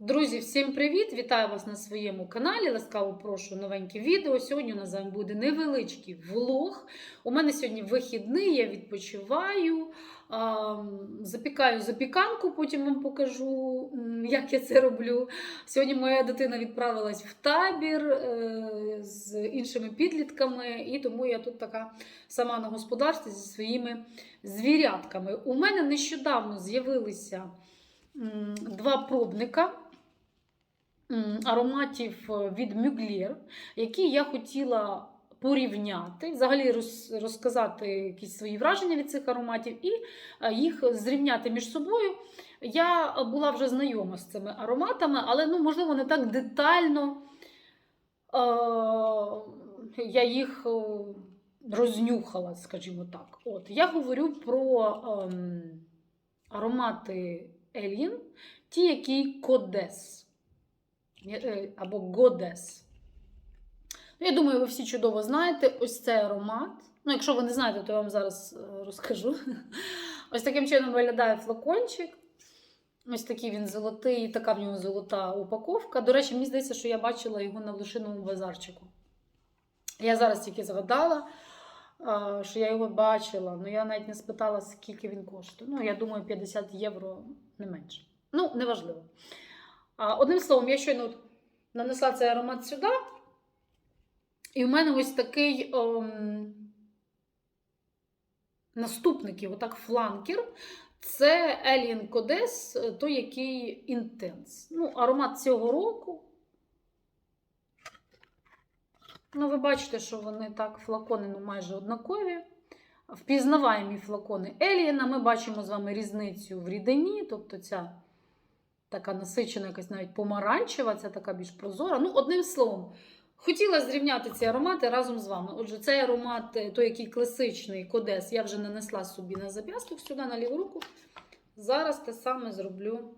Друзі, всім привіт! Вітаю вас на своєму каналі. Ласкаво прошу новеньке відео. Сьогодні у нас вами буде невеличкий влог. У мене сьогодні вихідний, я відпочиваю, запікаю запіканку, потім вам покажу, як я це роблю. Сьогодні моя дитина відправилась в табір е, з іншими підлітками, і тому я тут така сама на господарстві зі своїми звірятками. У мене нещодавно з'явилися два пробника ароматів е, від Мюглєр, які я хотіла порівняти, взагалі розказати якісь свої враження від цих ароматів і е, їх зрівняти між собою. Я була вже знайома з цими ароматами, але ну, можливо не так детально е, я їх е, рознюхала, скажімо так. От, я говорю про ем, аромати Alien, ті, які Кодес е, або Годес. Ну, Я думаю, ви всі чудово знаєте ось цей аромат. Ну, якщо ви не знаєте, то я вам зараз е, розкажу. Ось таким чином виглядає флакончик. Ось такий він золотий, така в нього золота упаковка. До речі, мені здається, що я бачила його на блошиному базарчику. Я зараз тільки згадала, що я його бачила, але я навіть не спитала, скільки він коштує. Ну, я думаю, 50 євро не менше. Ну, неважливо. Одним словом, я щойно нанесла цей аромат сюди. І в мене ось такий ем, наступник, отак фланкер. Це Alien Codes, той, який інтенс. Ну, аромат цього року. Ну, ви бачите, що вони так, флакони ну, майже однакові. Впізнаваємі флакони Елієна. Ми бачимо з вами різницю в рідині, тобто ця така насичена, якась навіть помаранчева, ця така більш прозора. Ну, одним словом, хотіла зрівняти ці аромати разом з вами. Отже, цей аромат, е, той, який класичний кодес, я вже нанесла собі на зап'ясток сюди, на ліву руку. Зараз те саме зроблю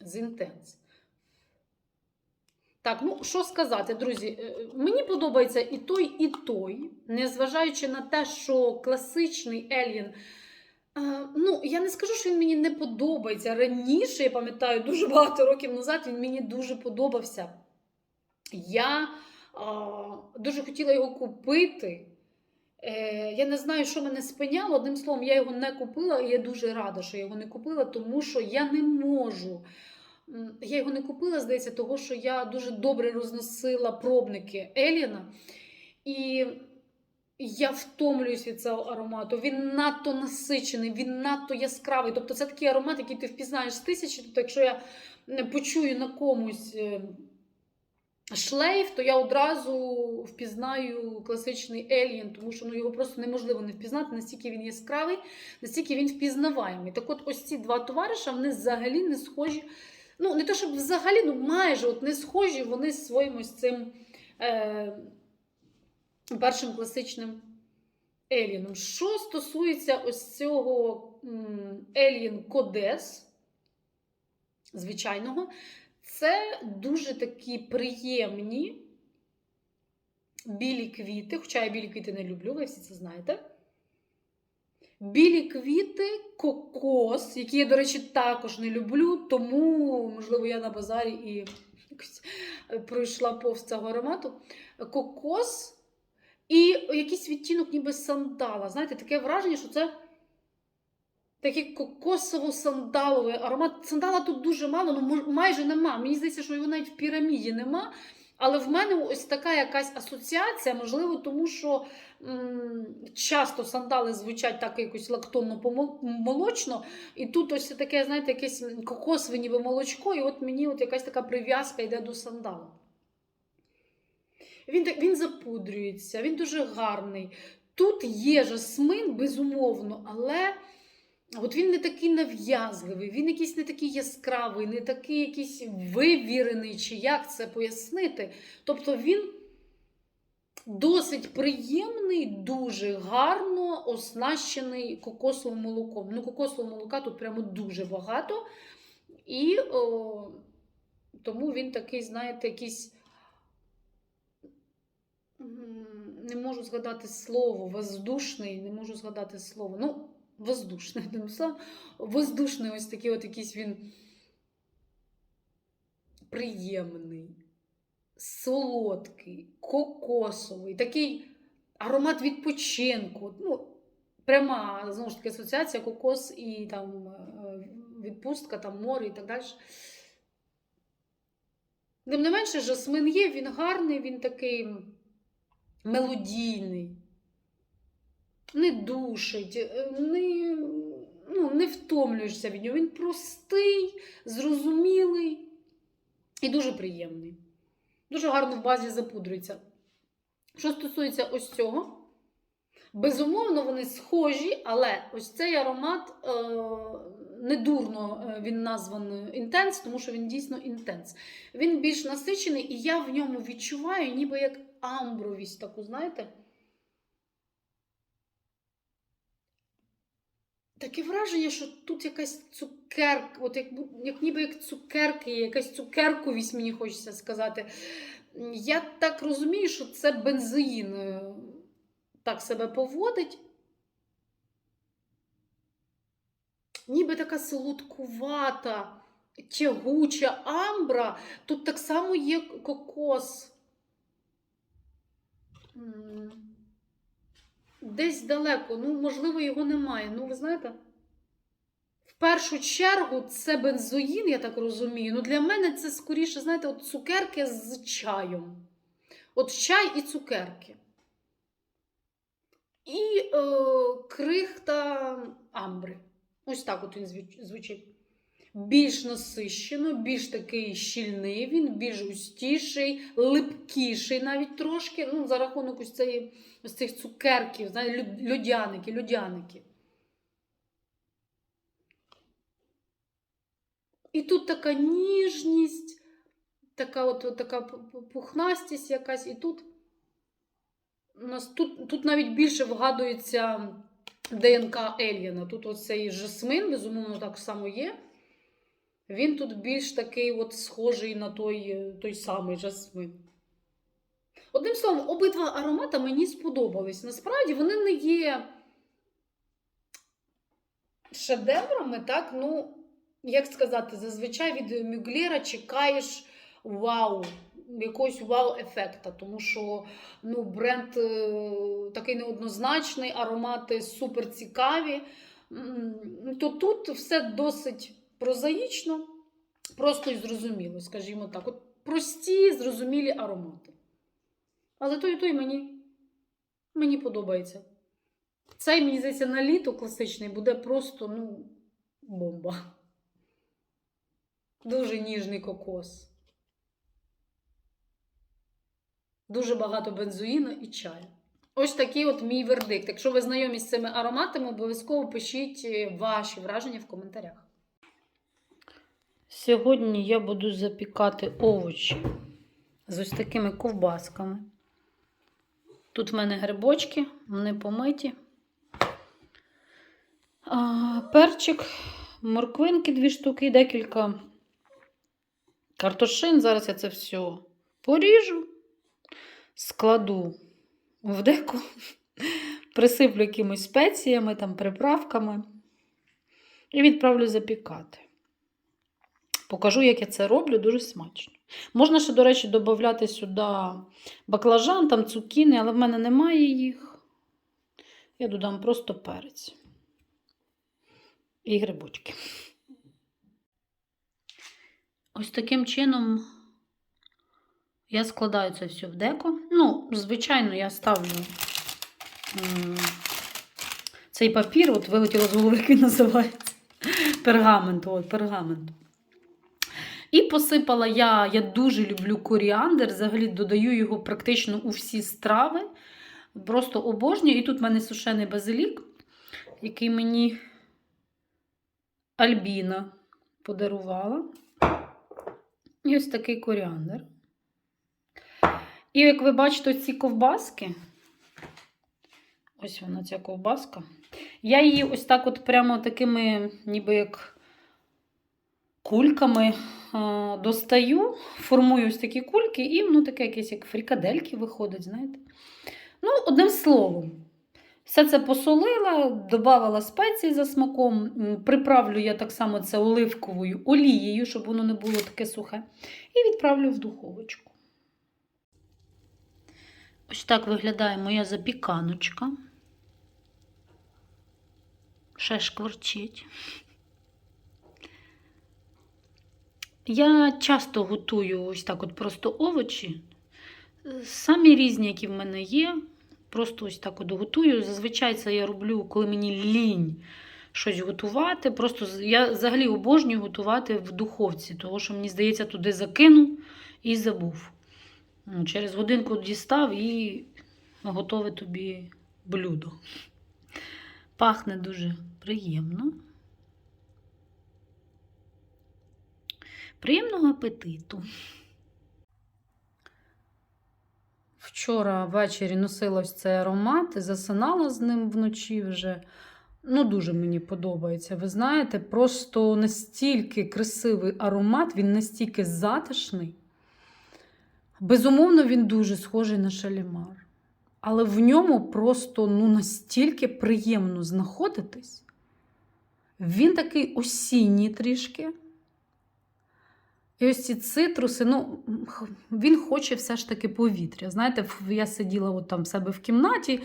з інтенс. Так, ну що сказати, друзі, е, мені подобається і той, і той, незважаючи на те, що класичний Ельвін. Е, Ну, я не скажу, що він мені не подобається. Раніше, я пам'ятаю, дуже багато років назад він мені дуже подобався. Я а, дуже хотіла його купити. Е, я не знаю, що мене спиняло. Одним словом, я його не купила, і я дуже рада, що я його не купила, тому що я не можу. Я його не купила, здається, того, що я дуже добре розносила пробники Еліна. І я втомлююсь від цього аромату. Він надто насичений, він надто яскравий. Тобто це такий аромат, який ти впізнаєш з тисячі. Тобто, якщо я почую на комусь е, шлейф, то я одразу впізнаю класичний Елієн, тому що ну, його просто неможливо не впізнати, настільки він яскравий, настільки він впізнаваємий. Так от ось ці два товариша, вони взагалі не схожі. Ну, не то, щоб взагалі, ну майже от не схожі вони своїм ось цим е, першим класичним Еліном. Що стосується ось цього Елін Кодес, звичайного, це дуже такі приємні білі квіти, хоча я білі квіти не люблю, ви всі це знаєте. Білі квіти, кокос, які я, до речі, також не люблю, тому, можливо, я на базарі і якось пройшла повз цього аромату. Кокос і якийсь відтінок ніби сандала. Знаєте, таке враження, що це такий кокосово-сандаловий аромат. Сандала тут дуже мало, ну майже нема. Мені здається, що його навіть в піраміді нема. Але в мене ось така якась асоціація, можливо, тому що м, часто сандали звучать так якось лактонно-молочно, і тут ось таке, знаєте, якесь кокосове ніби молочко, і от мені от якась така прив'язка йде до сандалу. Він, він запудрюється, він дуже гарний. Тут є жасмин, безумовно, але от він не такий нав'язливий, він якийсь не такий яскравий, не такий якийсь вивірений, чи як це пояснити. Тобто він досить приємний, дуже гарно оснащений кокосовим молоком. Ну, кокосового молока тут прямо дуже багато. І о, тому він такий, знаєте, якийсь. Не можу згадати слово, воздушний, не можу згадати слово. Ну, воздушний, одним словом, воздушний ось такий от якийсь він приємний, солодкий, кокосовий, такий аромат відпочинку. Ну, пряма, знову ж таки, асоціація кокос і там е, відпустка, там море і так далі. Тим не менше, жасмин є, він гарний, він такий мелодійний, не душить, е, не, ну, не втомлюєшся від нього. Він простий, зрозумілий і дуже приємний. Дуже гарно в базі запудрюється. Що стосується ось цього, безумовно, вони схожі, але ось цей аромат е, недурно е, він названий інтенс, тому що він дійсно інтенс. Він більш насичений, і я в ньому відчуваю, ніби як амбровість таку, знаєте? Таке враження, що тут якась цукерка, от як, як ніби як цукерки, якась цукерковість, мені хочеться сказати. Я так розумію, що це бензоїн е, так себе поводить. Ніби така солодкувата, тягуча амбра. Тут так само є кокос. Десь далеко, ну, можливо, його немає. Ну, ви знаєте, в першу чергу це бензоїн, я так розумію. Ну, для мене це скоріше, знаєте, от цукерки з чаєм. От чай і цукерки. І е, крихта амбри. Ось так от він звучить. Більш насищено, більш такий щільний, він більш густіший, липкіший навіть трошки. Ну, за рахунок ось, цієї, ось цих цукерків, знаєте, лю- льодяники, льодяники. І тут така ніжність, така от, така пухнастість якась, і тут у нас тут, тут навіть більше вгадується ДНК Ельєна. Тут оцей жасмин, безумовно, так само є. Він тут більш такий от схожий на той, е, той самий жасмин. Одним словом, обидва аромати мені сподобались. Насправді вони не є шедеврами, так? Ну, як сказати, зазвичай від Мюглера чекаєш вау, якогось вау-ефекта, тому що ну, бренд е, такий неоднозначний, аромати супер цікаві. То тут все досить прозаїчно, просто і зрозуміло, скажімо так. От прості, зрозумілі аромати. Але той і той мені, мені подобається. Цей, мені здається, на літо класичний буде просто ну, бомба. Дуже ніжний кокос. Дуже багато бензоїну і чаю. Ось такий от мій вердикт. Якщо ви знайомі з цими ароматами, обов'язково пишіть е, ваші враження в коментарях. Сьогодні я буду запікати овочі з ось такими ковбасками. Тут в мене грибочки, вони помиті. А, перчик, морквинки дві штуки, декілька картошин. Зараз я це все поріжу, складу в деко, присиплю якимись спеціями, там, приправками і відправлю запікати. Покажу, як я це роблю, дуже смачно. Можна ще, до речі, додати сюди баклажан, там цукіни, але в мене немає їх. Я додам просто перець і грибочки. Ось таким чином я складаю це все в деко. Ну, звичайно, я ставлю цей папір, от вилетіло з голови, як називається. Пергамент, от, пергамент. І посипала я, я дуже люблю коріандр, взагалі додаю його практично у всі страви. Просто обожнюю. І тут в мене сушений базилік, який мені Альбіна подарувала. І ось такий коріандр. І як ви бачите, ці ковбаски, ось вона ця ковбаска. Я її ось так от прямо такими, ніби як кульками достаю, формую ось такі кульки, і ну, таке якесь як фрікадельки виходить, знаєте. Ну, одним словом, Все це посолила, додавала спеції за смаком. Приправлю я так само це оливковою олією, щоб воно не було таке сухе. І відправлю в духовочку. Ось так виглядає моя запіканочка. Ще шкварчить. Я часто готую ось так от просто овочі. Самі різні, які в мене є. Просто ось так от готую. Зазвичай це я роблю, коли мені лінь щось готувати. Просто я взагалі обожнюю готувати в духовці, тому що мені здається, туди закинув і забув. Через годинку дістав і готове тобі блюдо. Пахне дуже приємно. Приємного апетиту. Вчора ввечері носила ось цей аромат і засинала з ним вночі вже. Ну, дуже мені подобається. Ви знаєте, просто настільки красивий аромат, він настільки затишний. Безумовно, він дуже схожий на шалімар. Але в ньому просто ну, настільки приємно знаходитись. Він такий осінній трішки. І ось ці цитруси, ну, він хоче все ж таки повітря. Знаєте, я сиділа от там в себе в кімнаті,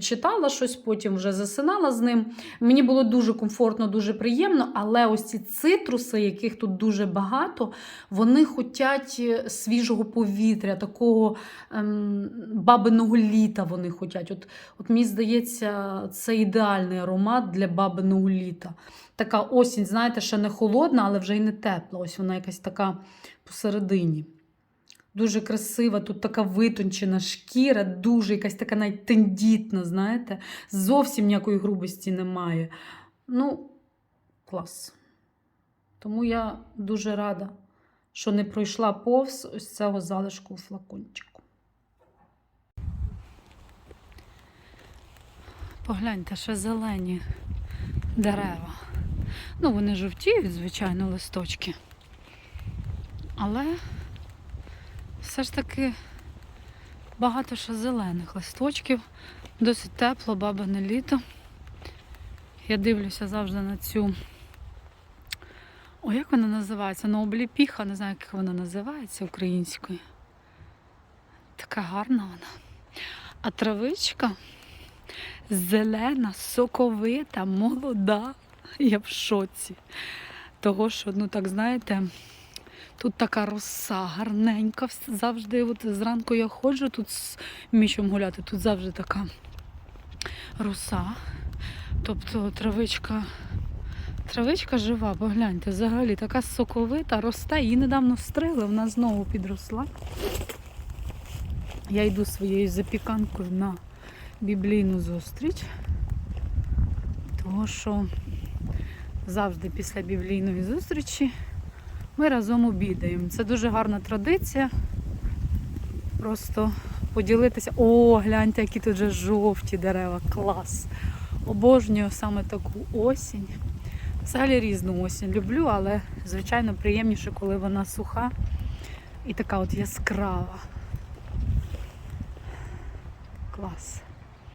читала щось, потім вже засинала з ним. Мені було дуже комфортно, дуже приємно, але ось ці цитруси, яких тут дуже багато, вони хочуть е, свіжого повітря, такого ем, бабиного літа вони хочуть. От, от мені здається, це ідеальний аромат для бабиного літа. Така осінь, знаєте, ще не холодна, але вже й не тепла. Ось вона якась така посередині. Дуже красива, тут така витончена шкіра, дуже якась така навіть тендітна, знаєте, зовсім ніякої грубості немає. Ну, клас. Тому я дуже рада, що не пройшла повз ось цього залишку у флакончику. Погляньте, ще зелені дерева. Ну, вони жовтіють, звичайно, листочки. Але все ж таки багато ще зелених листочків. Досить тепло, бабине літо. Я дивлюся завжди на цю. О, як вона називається? Ну, обліпіха, не знаю, як вона називається українською. Така гарна вона. А травичка зелена, соковита, молода. Я в шоці. Того, що, ну так знаєте, тут така роса гарненька. Завжди, от зранку я ходжу тут з мічом гуляти, тут завжди така роса. Тобто травичка, травичка жива, погляньте, взагалі така соковита, росте. Її недавно стригли, вона знову підросла. Я йду своєю запіканкою на біблійну зустріч, тому що завжди після біблійної зустрічі ми разом обідаємо. Це дуже гарна традиція. Просто поділитися. О, гляньте, які тут вже жовті дерева, клас. Обожнюю саме таку осінь. Взагалі різну осінь люблю, але звичайно приємніше, коли вона суха і така от яскрава. Клас.